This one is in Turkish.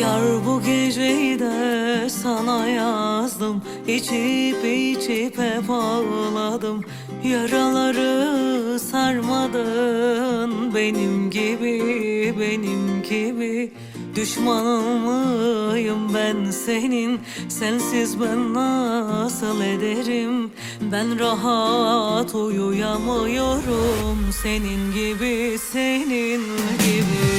Yar bu geceyi de sana yazdım. İçip içip hep ağladım. Yaraları sarmadın Benim gibi, benim gibi. Düşmanın mıyım ben senin. Sensiz ben nasıl ederim? Ben rahat uyuyamıyorum. Senin gibi, senin gibi.